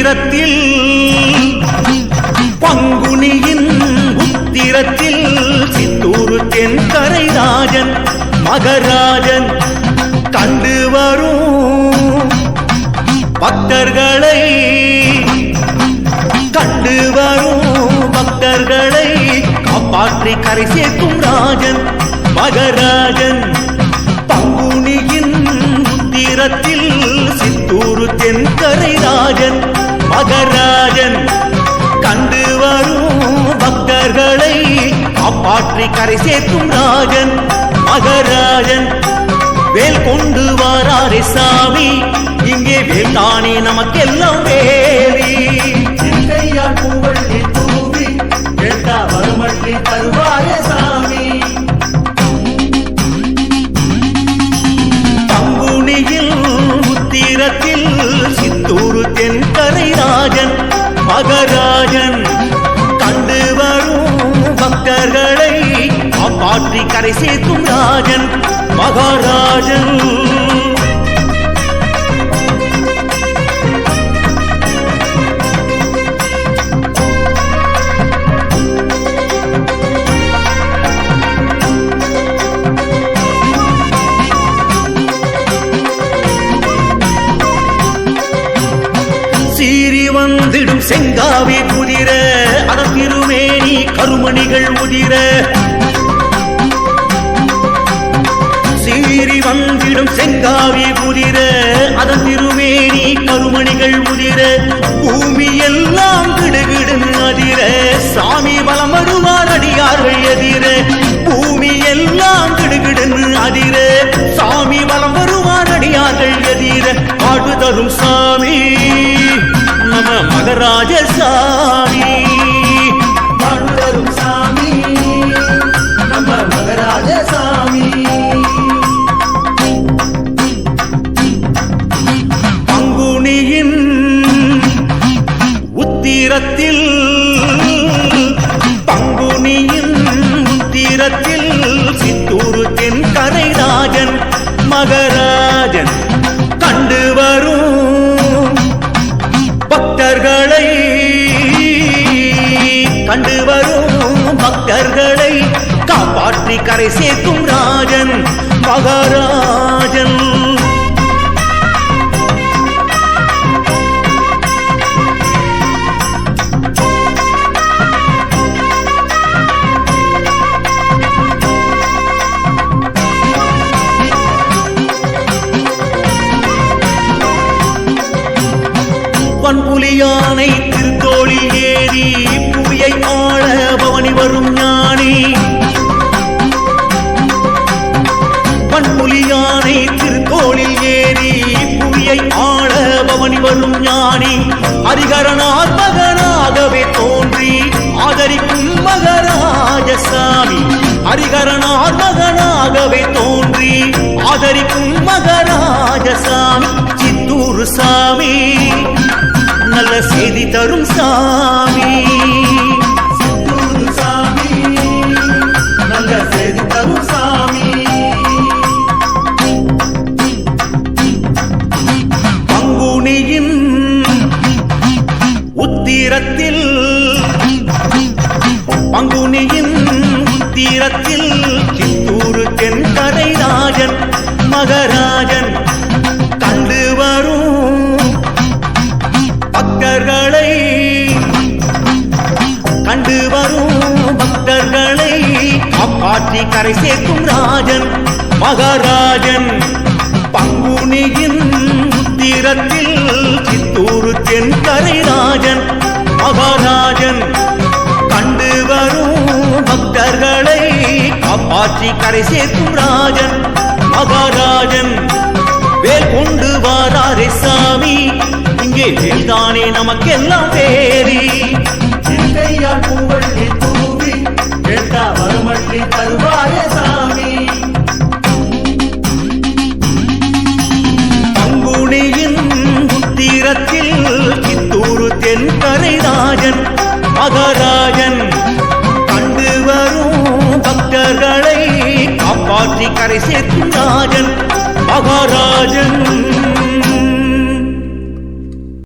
உத்திரத்தில் பங்குனியின் உத்திரத்தில் சித்தூரு தென்கரை ராஜன் மகராஜன் கண்டு வரும். பக்தர்களை கண்டு வரும். பக்தர்களை காப்பாற்றி கரை சேர்க்கும் ராஜன் மகராஜன். பங்குனியின் உத்திரத்தில் சித்தூரு தென்கரை ராஜன் தியாகராஜன். கண்டு வரும் பக்தர்களை காப்பாற்றி கரை சேர்க்கும் ராஜன் மகராஜன். வேல் கொண்டு வாராரே சாமி இங்கே வேல் தானே நமக்கெல்லாம் வேலி. ராஜன் மகராஜன். கண்டு வரும் பக்தர்களை காப்பாற்றி கரை சேர்க்கும் ராஜன் மகாராஜன். செங்காவி குதிர அடத்திருமேனி கருமணிகள் உதிர. சீறி வந்திடும் செங்காவி குதிர அதன் திருமேனி கருமணிகள் உதிர. பூமி எல்லாம் கிடுகிடும் அதிர சாமி வலம் வருவார் அடியார்கள் எதிர. பூமி எல்லாம் கிடுகிடும் அதிர சாமி வலம் வருவார் அடியார்கள் எதிர. காடு தரும் சாமி. மகராஜ சாமி நம்ம மகராஜ சாமி பங்குனியின் உத்திரத்தில் பங்குனியின் உத்திரத்தில் சித்தூரு தென்கரை ராஜன் மகராஜன். பக்தர்களை காப்பாற்றி கரை சேர்க்கும் ராஜன் மகாராஜன். பண்புலியானை திருத்தோளில் ஏறி புவியை ஆள் வரும் ஞானி. பண்புலியானை திருக்கோளில் ஏறி புவியை ஆள பவனி வரும் ஞானி. ஹரிகரனார் மகனாகவே தோன்றி ஆதரிக்கும் மகராஜசாமி. ஹரிகரனார் மகனாகவே தோன்றி ஆதரிக்கும் மகராஜசாமி. சித்தூர் சாமி நல்ல செய்தி தரும் சாமி. சித்தூரு தென்கரை ராஜன் மகராஜன் கண்டு வரும் பக்தர்களை. கண்டு வரும் பக்தர்களை. அப்பாற்றி கரை சேர்க்கும் ராஜன் மகாராஜன் பங்குனியின் உத்திரத்தில் சித்தூரு தென்கரை ராஜன் மகாராஜன் ஆற்றி கரை சேர்க்கும் ராஜன் மகாராஜன். வேல் கொண்டு வாராரே சாமி இங்கே வேல்தானே நமக்கெல்லாம் வேரி சிந்தையால் தருவா ஆற்றி கரை சேர்க்கும் ராஜன் மகாராஜன்.